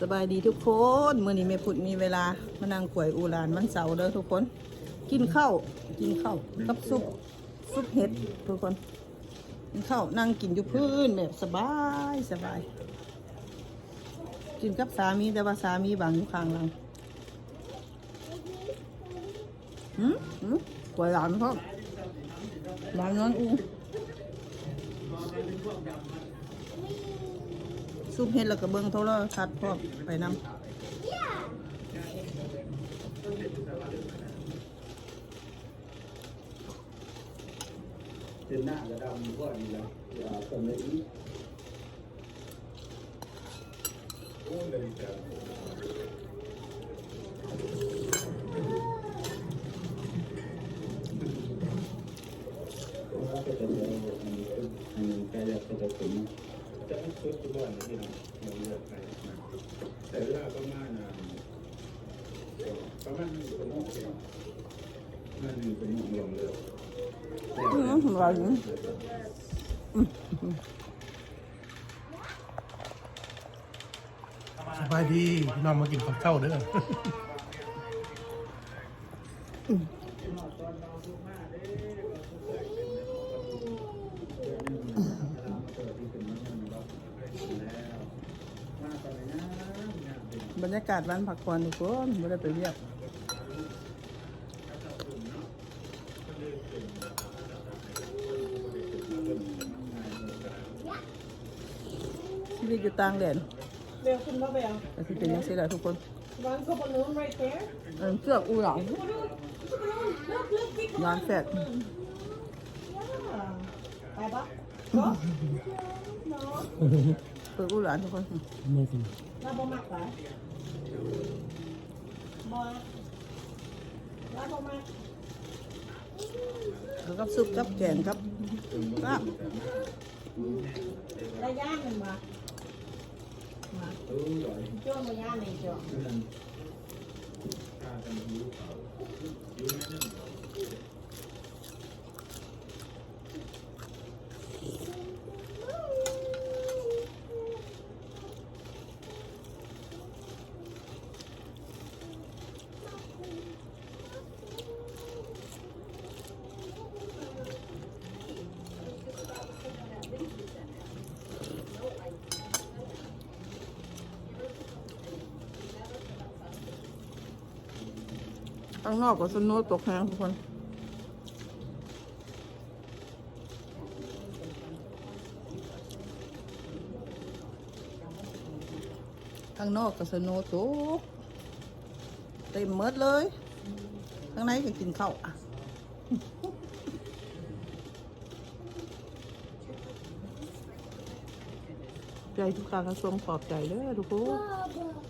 สบายดีทุกคนมื่อนี้แม่พุดมีเวลามานั่งกวยอูหลานมันเสาร์เด้อทุกคน กินข้าวกินข้าวกับซุปซุปเห็ดทุกคน กินข้าวนั่งกินอยู่พื้นแบบสบายสบาย กินกับสามีแต่ว่าสามีบังอยู่ข้างหลังหืมหืมกวยหลานพ่อหลานนอนอู ซุปเห็ดแล้วก็เบิ่งโทรทัศน์พ่อมไปนำเป็นหน้ากระดำก็ดีแล้วอย่าตอนนี้โอ้เลยจ้ะก็จะเจออันนี้อันนี้ใกล้จะจะถึ งจะต้องซื้อตัวบ้านนี่นะเราเลือกไปแต่เวลาประมาณประมาณหนึ่งชั่วโมงเดียวนั่นหนึ่งชั่วโมงลงเลยอืมอร่อยอยู่สบายดีพี่น้องมากินข้าวเช้าเด้อ บรรยากาศร้านผักผ่อนทุกคนไม่ได้ไปเรียกชีวิตอยู่ต่างแดนเบลคุณว่าเบลแต่ที่เป็นอยังไงล่ะทุกคน one cup of balloon right there เออเสื้ออูหลัง look look big ร้านแฟด yeah ไปปะ go no เปิดอูหลานทุกคนเราบ่มั กปะบ่เราบ่มักแล้วก็ซุปกับแกงครับลาบได้ย่างมันมามาจ้วงมาย่างในจ้ว ข้างนอกก็สนุกตกแหงทุกคนข้างนอกก็สนุกตกเต็มเมดเลยข้างในก็กินข้าวอะใจทุกการกระทรวงปลอบใจเด้อทุกคน